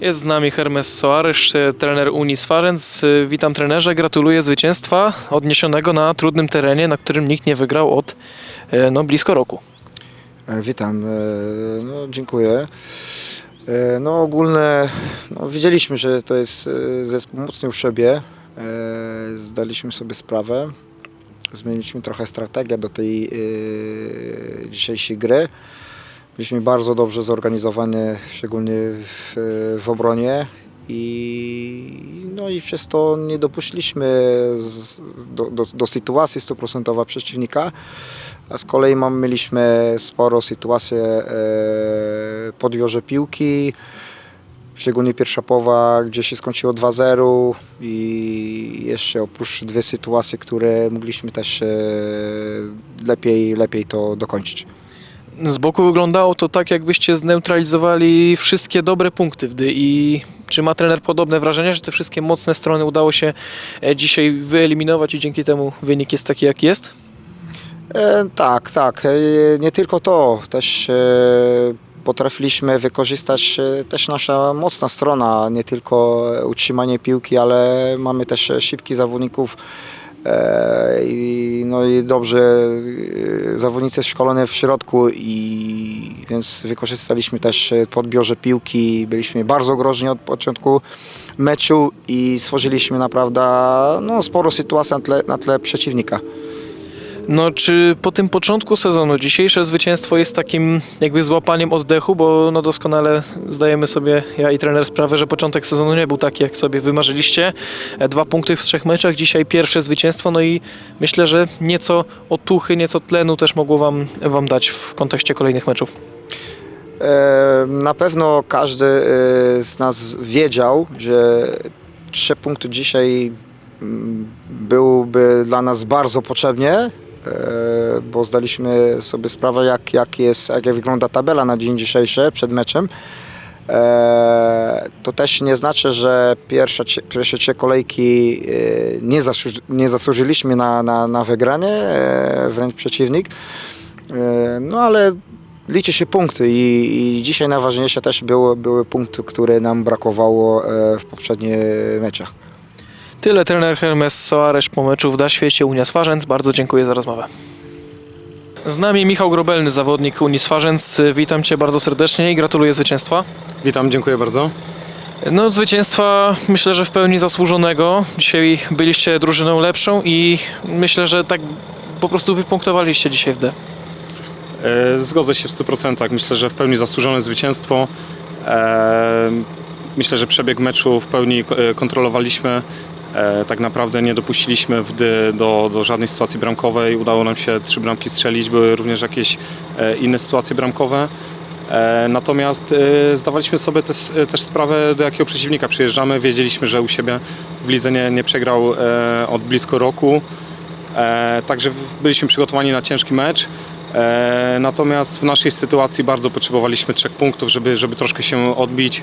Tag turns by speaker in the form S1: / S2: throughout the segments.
S1: Jest z nami Hermes Soares, e, trener Unis Farenc. E, Witam trenerze, gratuluję zwycięstwa odniesionego na trudnym terenie, na którym nikt nie wygrał od e, no, blisko roku.
S2: E, Witam, e, no, dziękuję. E, No ogólne, no, wiedzieliśmy, że to jest e, zespół mocny w siebie. E, Zdaliśmy sobie sprawę. Zmieniliśmy trochę strategię do tej dzisiejszej gry. Byliśmy bardzo dobrze zorganizowani, szczególnie w, w obronie. I, no i przez to nie dopuściliśmy z, do, do, do sytuacji 100% przeciwnika. A z kolei mam, mieliśmy sporo sytuacji e, po odbiorze piłki, szczególnie pierwsza połowa, gdzie się skończyło 2-0 i jeszcze oprócz dwie sytuacje, które mogliśmy też e, lepiej, lepiej to dokończyć.
S1: Z boku wyglądało to tak, jakbyście zneutralizowali wszystkie dobre punkty w dy i czy ma trener podobne wrażenie, że te wszystkie mocne strony udało się e, dzisiaj wyeliminować i dzięki temu wynik jest taki, jaki jest?
S2: E, tak, tak. E, nie tylko to, też e, potrafiliśmy wykorzystać e, też nasza mocna strona, nie tylko utrzymanie piłki, ale mamy też szybkich zawodników e, i, no i dobrze e, zawodnicy szkolone w środku i więc wykorzystaliśmy też e, po odbiorze piłki, byliśmy bardzo groźni od początku meczu i stworzyliśmy naprawdę no, sporo sytuacji na tle, na tle przeciwnika.
S1: No, czy po tym początku sezonu dzisiejsze zwycięstwo jest takim jakby złapaniem oddechu, bo no doskonale zdajemy sobie, ja i trener sprawę, że początek sezonu nie był taki, jak sobie wymarzyliście. E, Dwa punkty w trzech meczach, dzisiaj pierwsze zwycięstwo, no i myślę, że nieco otuchy, nieco tlenu też mogło wam, wam dać w kontekście kolejnych meczów.
S2: E, Na pewno każdy e, z nas wiedział, że trzy punkty dzisiaj mm, byłby dla nas bardzo potrzebnie, bo zdaliśmy sobie sprawę, jak, jak, jest, jak wygląda tabela na dzień dzisiejszy przed meczem. E, To też nie znaczy, że pierwsze, pierwsze trzy kolejki e, nie, zasłuży, nie zasłużyliśmy na, na, na wygranie, e, wręcz przeciwnik. E, No ale liczy się punkty i, i dzisiaj najważniejsze też były, były punkty, które nam brakowało e, w poprzednich meczach.
S1: Tyle trener Hermes Soares po meczu w Da Świecie Unia Swarzędz. Bardzo dziękuję za rozmowę. Z nami Michał Grobelny, zawodnik Unii Swarzędz. Witam Cię bardzo serdecznie i gratuluję zwycięstwa.
S3: Witam, dziękuję bardzo.
S1: No, zwycięstwa myślę, że w pełni zasłużonego. Dzisiaj byliście drużyną lepszą i myślę, że tak po prostu wypunktowaliście dzisiaj w D.
S3: E, Zgodzę się w 100%. Myślę, że w pełni zasłużone zwycięstwo. E, Myślę, że przebieg meczu w pełni e, kontrolowaliśmy. E, Tak naprawdę nie dopuściliśmy do, do żadnej sytuacji bramkowej. Udało nam się trzy bramki strzelić. Były również jakieś e, inne sytuacje bramkowe. E, Natomiast zdawaliśmy sobie też, też sprawę, do jakiego przeciwnika przyjeżdżamy. Wiedzieliśmy, że u siebie w lidze nie, nie przegrał od blisko roku. Także byliśmy przygotowani na ciężki mecz. Natomiast w naszej sytuacji bardzo potrzebowaliśmy trzech punktów, żeby, żeby troszkę się odbić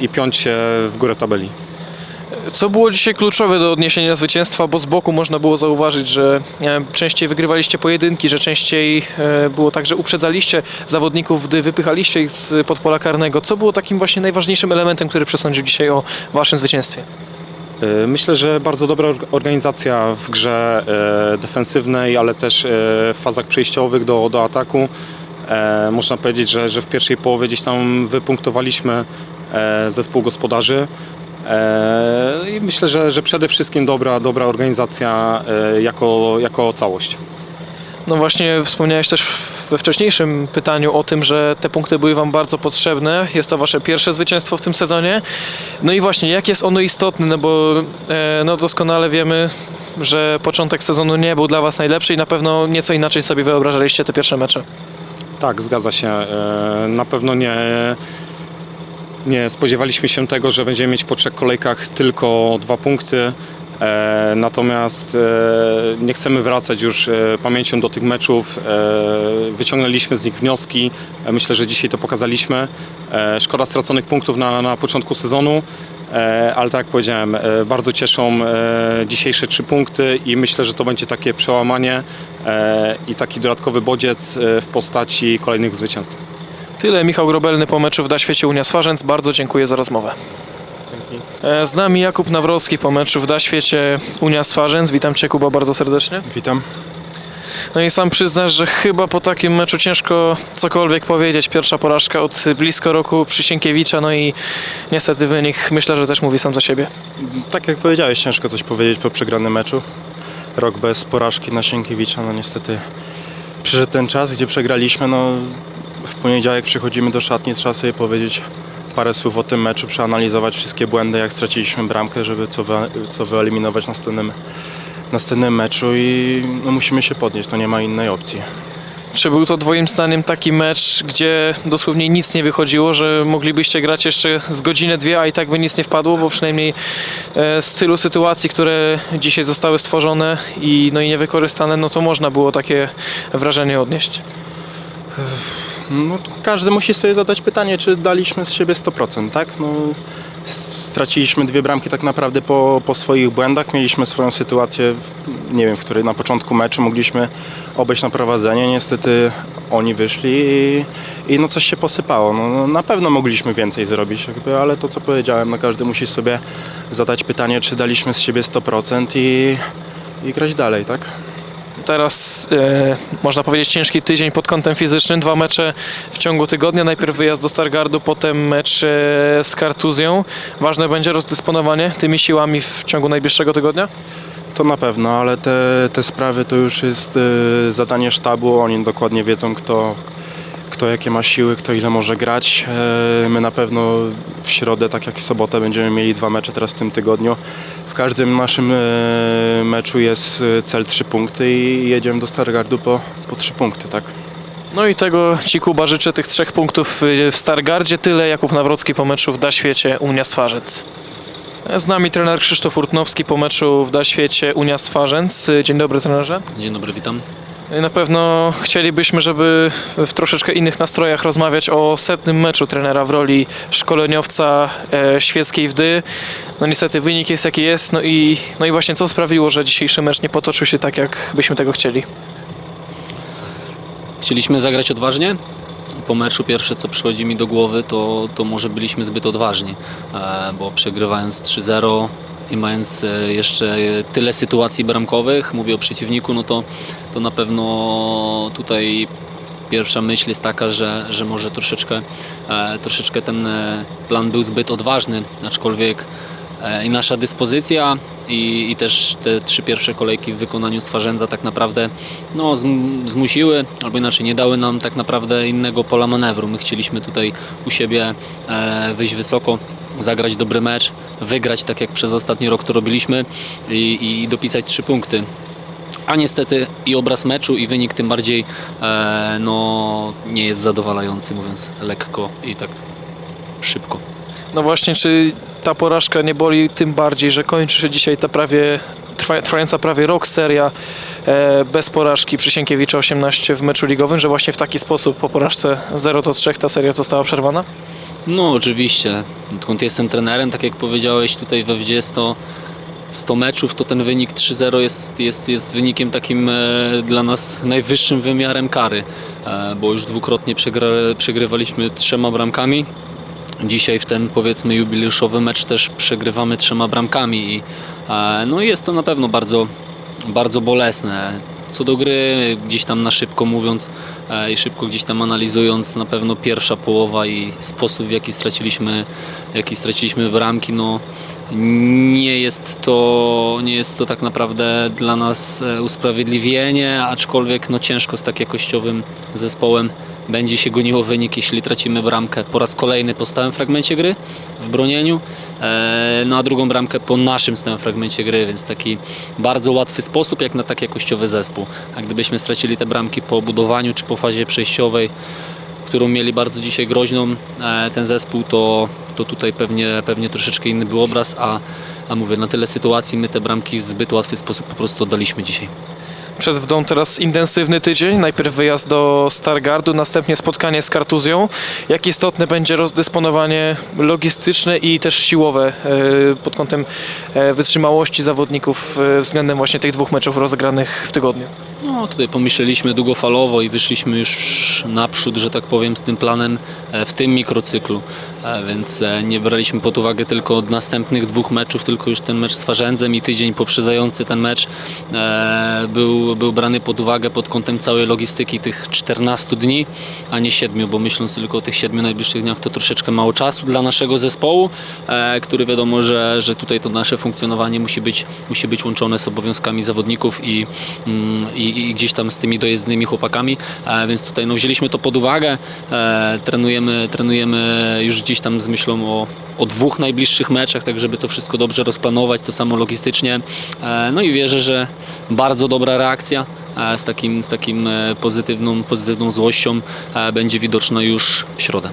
S3: i piąć się w górę tabeli.
S1: Co było dzisiaj kluczowe do odniesienia zwycięstwa, bo z boku można było zauważyć, że e, częściej wygrywaliście pojedynki, że częściej e, było tak, że uprzedzaliście zawodników, gdy wypychaliście ich z pod pola karnego. Co było takim właśnie najważniejszym elementem, który przesądził dzisiaj o waszym zwycięstwie?
S3: E, Myślę, że bardzo dobra org- organizacja w grze defensywnej, ale też w fazach przejściowych do, do ataku. Można powiedzieć, że, że w pierwszej połowie gdzieś tam wypunktowaliśmy zespół gospodarzy. E, I myślę, że, że przede wszystkim dobra, dobra organizacja e, jako, jako całość.
S1: No właśnie wspomniałeś też we wcześniejszym pytaniu o tym, że te punkty były Wam bardzo potrzebne. Jest to Wasze pierwsze zwycięstwo w tym sezonie. No i właśnie, jak jest ono istotne, no bo e, no doskonale wiemy, że początek sezonu nie był dla Was najlepszy i na pewno nieco inaczej sobie wyobrażaliście te pierwsze mecze.
S3: Tak, zgadza się. Na pewno nie, nie spodziewaliśmy się tego, że będziemy mieć po trzech kolejkach tylko dwa punkty. E, natomiast e, nie chcemy wracać już e, pamięcią do tych meczów. Wyciągnęliśmy z nich wnioski. Myślę, że dzisiaj to pokazaliśmy. Szkoda straconych punktów na, na początku sezonu. Ale tak jak powiedziałem, bardzo cieszą dzisiejsze trzy punkty i myślę, że to będzie takie przełamanie i taki dodatkowy bodziec w postaci kolejnych zwycięstw.
S1: Tyle Michał Grobelny po meczu w Daświecie Unia Swarzędz. Bardzo dziękuję za rozmowę. E, Z nami Jakub Nawrocki po meczu w Daświecie Unia Swarzędz. Witam Cię Kuba bardzo serdecznie.
S4: Witam.
S1: No i sam przyznasz, że chyba po takim meczu ciężko cokolwiek powiedzieć. Pierwsza porażka od blisko roku Przysienkiewicza, no i niestety wynik myślę, że też mówi sam za siebie.
S4: Tak jak powiedziałeś, ciężko coś powiedzieć po przegranym meczu. Rok bez porażki na Sienkiewicza, no niestety przyszedł ten czas, gdzie przegraliśmy. No, w poniedziałek przychodzimy do szatni, trzeba sobie powiedzieć parę słów o tym meczu, przeanalizować wszystkie błędy, jak straciliśmy bramkę, żeby co, wy, co wyeliminować w następnym, następnym meczu i no, musimy się podnieść, to nie ma innej opcji.
S1: Czy był to Twoim zdaniem taki mecz, gdzie dosłownie nic nie wychodziło, że moglibyście grać jeszcze z godzinę, dwie, a i tak by nic nie wpadło, bo przynajmniej e, z tylu sytuacji, które dzisiaj zostały stworzone i, no i niewykorzystane, no to można było takie wrażenie odnieść.
S4: No, każdy musi sobie zadać pytanie, czy daliśmy z siebie 100%, tak? No, straciliśmy dwie bramki tak naprawdę po, po swoich błędach. Mieliśmy swoją sytuację, nie wiem, w której na początku meczu mogliśmy obejść na prowadzenie. Niestety oni wyszli i, i no coś się posypało. No, no, na pewno mogliśmy więcej zrobić, jakby, ale to co powiedziałem, no każdy musi sobie zadać pytanie, czy daliśmy z siebie 100% i, i grać dalej, tak?
S1: Teraz e, można powiedzieć ciężki tydzień pod kątem fizycznym, dwa mecze w ciągu tygodnia, najpierw wyjazd do Stargardu, potem mecz e, z Kartuzją. Ważne będzie rozdysponowanie tymi siłami w ciągu najbliższego tygodnia?
S4: To na pewno, ale te, te sprawy to już jest y, zadanie sztabu. Oni dokładnie wiedzą, kto, kto jakie ma siły, kto ile może grać. E, my na pewno w środę, tak jak w sobotę, będziemy mieli dwa mecze teraz w tym tygodniu. W każdym naszym e, meczu jest e, cel trzy punkty i jedziemy do Stargardu po, po trzy punkty, tak?
S1: No i tego Ci Kuba życzę, tych trzech punktów y, w Stargardzie. Tyle Jakub Nawrocki po meczu w Daświecie Unia Swarzec. Z nami trener Krzysztof Urtnowski po meczu w Daświecie Unia Swarzędz. Dzień dobry trenerze.
S5: Dzień dobry, witam.
S1: Na pewno chcielibyśmy, żeby w troszeczkę innych nastrojach rozmawiać o setnym meczu trenera w roli szkoleniowca e, świeckiej wdy. No niestety wynik jest jaki jest, no i, no i właśnie co sprawiło, że dzisiejszy mecz nie potoczył się tak, jak byśmy tego chcieli.
S5: Chcieliśmy zagrać odważnie. Po meczu pierwsze co przychodzi mi do głowy to, to może byliśmy zbyt odważni, e, bo przegrywając 3-0 i mając e, jeszcze tyle sytuacji bramkowych, mówię o przeciwniku, no to, to na pewno tutaj pierwsza myśl jest taka, że, że może troszeczkę, e, troszeczkę ten e, plan był zbyt odważny, aczkolwiek e, i nasza dyspozycja i, i też te trzy pierwsze kolejki w wykonaniu Swarzędza tak naprawdę no, zm- zmusiły, albo inaczej nie dały nam tak naprawdę innego pola manewru. My chcieliśmy tutaj u siebie e, wyjść wysoko, zagrać dobry mecz, wygrać tak jak przez ostatni rok to robiliśmy i, i dopisać trzy punkty. A niestety i obraz meczu i wynik tym bardziej e, no, nie jest zadowalający, mówiąc lekko i tak szybko.
S1: No właśnie, czy ta porażka nie boli tym bardziej, że kończy się dzisiaj ta prawie trwa, trwająca prawie rok seria e, bez porażki Przysienkiewicza 18 w meczu ligowym, że właśnie w taki sposób po porażce 0 do 3 ta seria została przerwana?
S5: No oczywiście, odkąd jestem trenerem, tak jak powiedziałeś tutaj we wdzie 100, 100 meczów, to ten wynik 3-0 jest, jest, jest wynikiem takim e, dla nas najwyższym wymiarem kary, e, bo już dwukrotnie przegra, przegrywaliśmy trzema bramkami. Dzisiaj w ten powiedzmy jubileuszowy mecz też przegrywamy trzema bramkami i e, no jest to na pewno bardzo, bardzo bolesne. Co do gry, gdzieś tam na szybko mówiąc e, i szybko gdzieś tam analizując, na pewno pierwsza połowa i sposób w jaki straciliśmy, jaki straciliśmy bramki, no nie jest to, nie jest to tak naprawdę dla nas e, usprawiedliwienie, aczkolwiek no ciężko z tak jakościowym zespołem będzie się goniło wynik, jeśli tracimy bramkę po raz kolejny po stałym fragmencie gry w bronieniu, no a drugą bramkę po naszym stałym fragmencie gry, więc taki bardzo łatwy sposób jak na tak jakościowy zespół. A gdybyśmy stracili te bramki po budowaniu czy po fazie przejściowej, którą mieli bardzo dzisiaj groźną e, ten zespół, to, to tutaj pewnie, pewnie troszeczkę inny był obraz, a, a mówię, na tyle sytuacji my te bramki w zbyt łatwy sposób po prostu oddaliśmy dzisiaj.
S1: Przed wdą teraz intensywny tydzień. Najpierw wyjazd do Stargardu, następnie spotkanie z Kartuzją. Jak istotne będzie rozdysponowanie logistyczne i też siłowe e, pod kątem e, wytrzymałości zawodników e, względem właśnie tych dwóch meczów rozegranych w tygodniu?
S5: No tutaj pomyśleliśmy długofalowo i wyszliśmy już naprzód, że tak powiem, z tym planem e, w tym mikrocyklu, E, więc e, nie braliśmy pod uwagę tylko od następnych dwóch meczów, tylko już ten mecz z Farzędzem i tydzień poprzedzający ten mecz był, był brany pod uwagę pod kątem całej logistyki tych 14 dni, a nie 7, bo myśląc tylko o tych 7 najbliższych dniach to troszeczkę mało czasu dla naszego zespołu, który wiadomo, że, że tutaj to nasze funkcjonowanie musi być, musi być łączone z obowiązkami zawodników i, mm, i, gdzieś tam z tymi dojezdnymi chłopakami, e, więc tutaj no, wzięliśmy to pod uwagę, e, trenujemy, trenujemy już gdzieś tam z myślą o, o dwóch najbliższych meczach, tak żeby to wszystko dobrze rozplanować, to samo logistycznie, e, no i wierzę, że bardzo dobra reakcja z takim, z takim pozytywną, pozytywną złością będzie widoczna już w środę.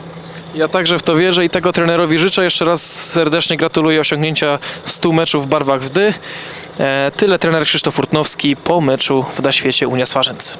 S1: Ja także w to wierzę i tego trenerowi życzę. Jeszcze raz serdecznie gratuluję osiągnięcia 100 meczów w barwach Wdy. E, Tyle trener Krzysztof Furtnowski po meczu w Na Świecie Unia Swarzędz.